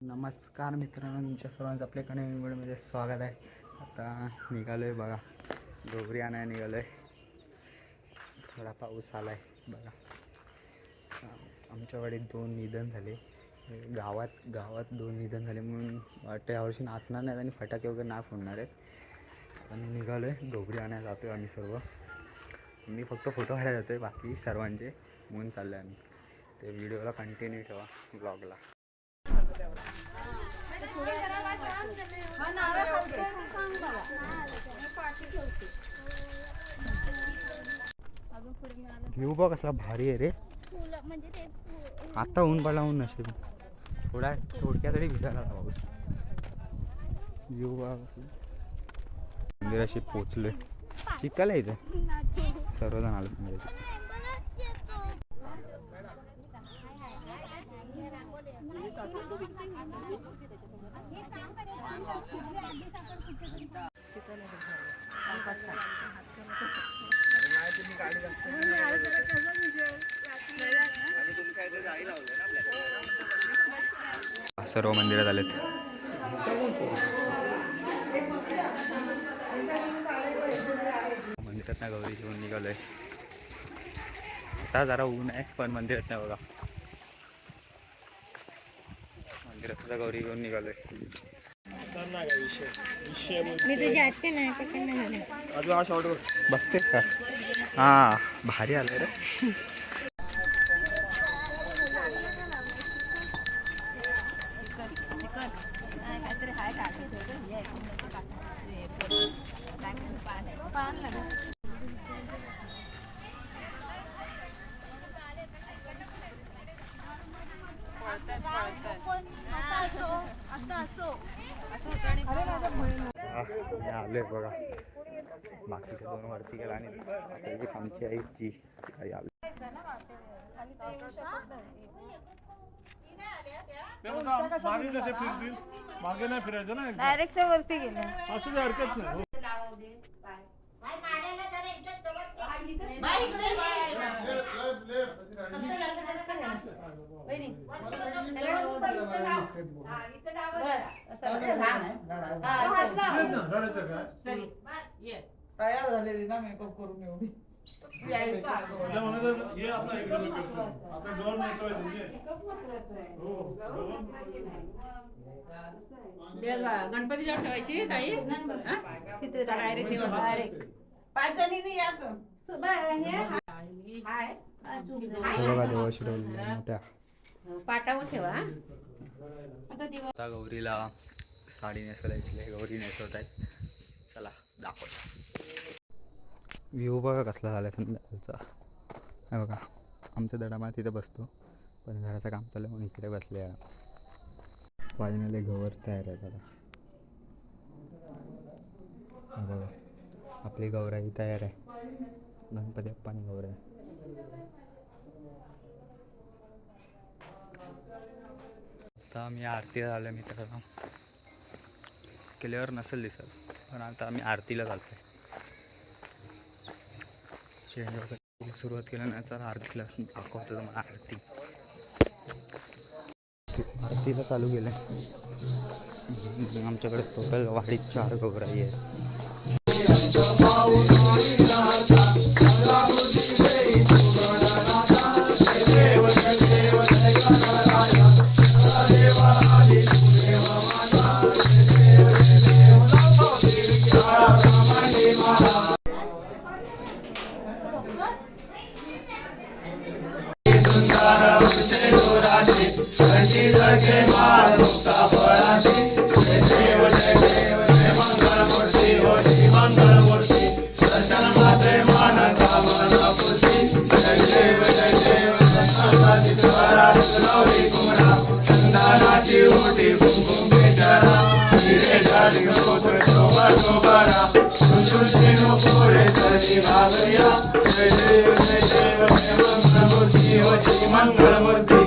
नमस्कार मित्रांनो तुमच्या सर्वांचं आपल्याकडे व्हिडिओमध्ये स्वागत आहे. आता निघालो आहे बघा डोबरी आणायला निघालो आहे थोडा पाऊस आला आहे बघा. आमच्याकडे दोन निधन झाले. गावात गावात दोन निधन झाले म्हणून वाटतं यावर्षी नाचणार नाहीत आणि फटाके वगैरे ना फोडणार आहेत. आणि निघालो आहे डोबरी आणायला जातो आहे आम्ही सर्व. मी फक्त फोटो काढायला जातो आहे बाकी सर्वांचे. म्हणून चाललो आहे आम्ही. ते व्हिडिओला कंटिन्यू ठेवा ब्लॉगला. व्ह्यू बघ कसला भारी आहे रे. म्हणजे आता ऊन पडला ऊन नसेल. थोडा थोडक्या तरी भिजायला पाऊस व्ह्यू बघ मंदिराशी पोचलोय. चिकल आहे इथे. सर्वजण आले मंदिरात. बरंच सर्व मंदिरात आलेत. मंदिरात ना गौरी घेऊन निघालोय. आता जरा ऊन आहे पण मंदिरात नाही बघा. मंदिरात सुद्धा गौरी घेऊन निघालोय. मी तुझी आत्ते नाही पकडणार झालं. बघते का? हा भारी आलं रे. आलोय बघा बाकीचे दोन वरती गेला आणि आमची आई जी काही आली. मागे नाही फिरायचं ना. डायरेक्ट वरती गेले. असं काही हरकत नाही. हो. तयार झालेली ना मेकअप करून एवढी. यायचं अगोदर. करतो. आता गौर नेसवायचं. हो, गौर. गणपतीला ठेवायची ताई? डायरेक्ट देवाला पाच जणींनी या ग. हे बघा देवाशी ठेवलेली मोठ्या. पाटावर ठेवा हा. आता गौरीला साडी नेसवायची गौरी नेसवत आहेत. चला दाखव व्ह्यू बघा कसला झाला संध्याकाळचा. हे बघा आमच्या दडामा तिथे बसतो. पण घराचं काम चाललं म्हणून इकडे बसले फायनली गवर तयार आहे दादा बघा आपली गौराई तयार आहे. गणपती अप्पानी गौर आहे. आता आम्ही आरतीला झालो मित्रांनो. केल्यावर नसेल दिसत पण आता आम्ही आरतीला चालतो आहे चेंज वगैरे सुरुवात केल्यानंतर आरतीला दाखवतो तुम्हाला आरती. आरतीला चालू केलं आमच्याकडे टोटल वाढीत चार गौराई आहेत. कशी जसे महारुक्ता फळाशी जय देव जय देव जय मंगल मूर्ती हो श्री मंगल मूर्ती दर्शन माते मानता मना पुष्टी जय देव जय देव सत्ताची त्वरा नवरी कुणा चंदनाची ओटी कुंकुम बेचारा हिरे झाली गोत्र शोभा शोभारा सुशुषिनो पुरे सरी भागया जय देव जय देव जय मंगल मूर्ती हो श्री मंगल मूर्ती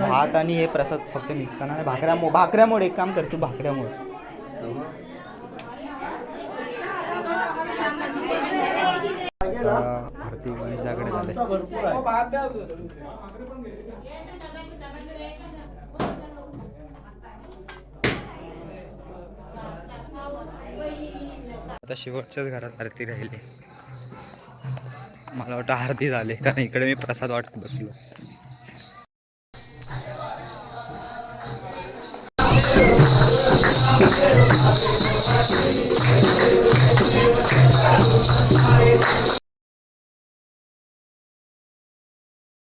भात आणि हे प्रसाद फक्त मिक्स करणार. भाकऱ्या मो भाकऱ्या मोड एक काम कर तू भाकऱ्या मोड आरती गणेशदाकडे झाले भरपूर आहे. भात द्या अजून. आता शेवटच्याच घरात आरती राहिली. मला वाटतं आरती झाले कारण इकडे मी प्रसाद वाटत बसलो.